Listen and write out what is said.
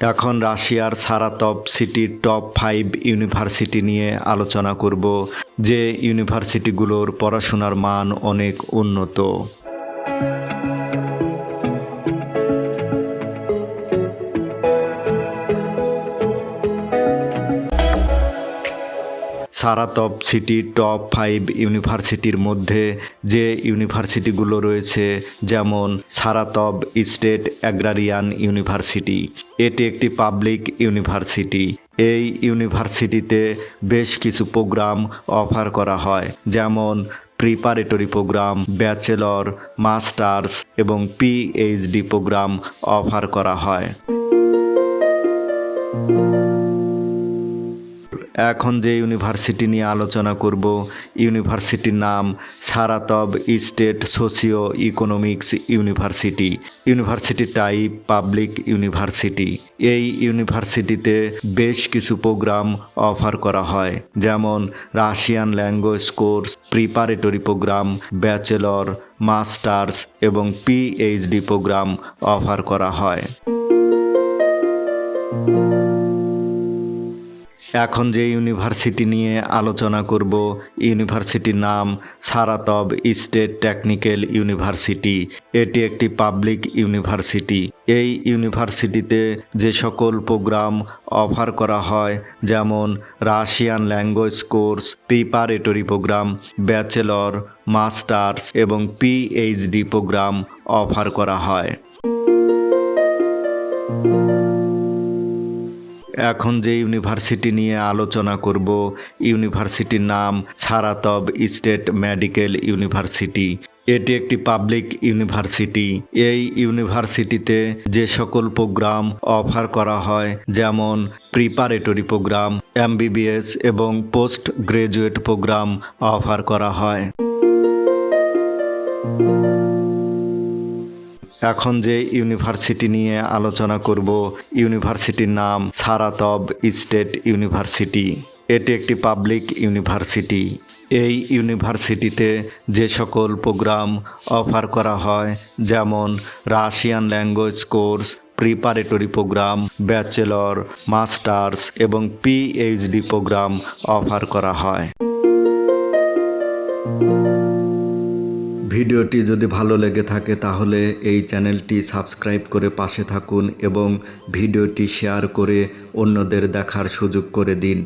এখন রাশিয়ার সারাতপ সিটির টপ ফাইভ ইউনিভার্সিটি নিয়ে আলোচনা করব, যে ইউনিভার্সিটিগুলোর পড়াশোনার মান অনেক উন্নত। সারাতপ সিটি টপ ফাইভ ইউনিভার্সিটির মধ্যে যে ইউনিভার্সিটিগুলো রয়েছে, যেমন সারাতপ স্টেট অ্যাগ্রারিয়ান ইউনিভার্সিটি। এটি একটি পাবলিক ইউনিভার্সিটি। এই ইউনিভার্সিটিতে বেশ কিছু প্রোগ্রাম অফার করা হয়, যেমন প্রিপারেটরি প্রোগ্রাম, ব্যাচেলর, মাস্টার্স এবং পিএইচডি প্রোগ্রাম অফার করা হয়। এখন যে ইউনিভার্সিটি নিয়ে আলোচনা করব, ইউনিভার্সিটির নাম Saratov state socio economics university. University type public university. এই ইউনিভার্সিটিতে বেশ কিছু প্রোগ্রাম অফার করা হয়, যেমন Russian language course, preparatory programme, bachelor, masters এবং পিএইচডি প্রোগ্রাম অফার করা হয়। এখন যে ইউনিভার্সিটি নিয়ে আলোচনা করব, ইউনিভার্সিটির নাম সারাতব স্টেট টেকনিক্যাল ইউনিভার্সিটি। এটি একটি পাবলিক ইউনিভার্সিটি। এই ইউনিভার্সিটিতে যে সকল প্রোগ্রাম অফার করা হয়, যেমন Russian language course, preparatory programme, bachelor, masters এবং পিএইচডি প্রোগ্রাম অফার করা হয়। এখন যে ইউনিভার্সিটি নিয়ে আলোচনা করব, ইউনিভার্সিটির নাম সারাতব স্টেট মেডিকেল ইউনিভার্সিটি। এটি একটি পাবলিক ইউনিভার্সিটি। এই ইউনিভার্সিটিতে যে সকল প্রোগ্রাম অফার করা হয়, যেমন প্রিপারেটরি প্রোগ্রাম, এমবিবিএস এবং পোস্ট গ্রাজুয়েট প্রোগ্রাম অফার করা হয়। এখন যে ইউনিভার্সিটি নিয়ে আলোচনা করব, ইউনিভার্সিটির নাম সারাতব স্টেট ইউনিভার্সিটি। এটি একটি পাবলিক ইউনিভার্সিটি। এই ইউনিভার্সিটিতে যে সকল প্রোগ্রাম অফার করা হয়, যেমন Russian language course, preparatory programme, bachelor, masters এবং পিএইচডি প্রোগ্রাম অফার করা হয়। ভিডিওটি যদি ভালো লেগে থাকে তাহলে এই চ্যানেলটি সাবস্ক্রাইব করে পাশে থাকুন এবং ভিডিওটি শেয়ার করে অন্যদের দেখার সুযোগ করে দিন।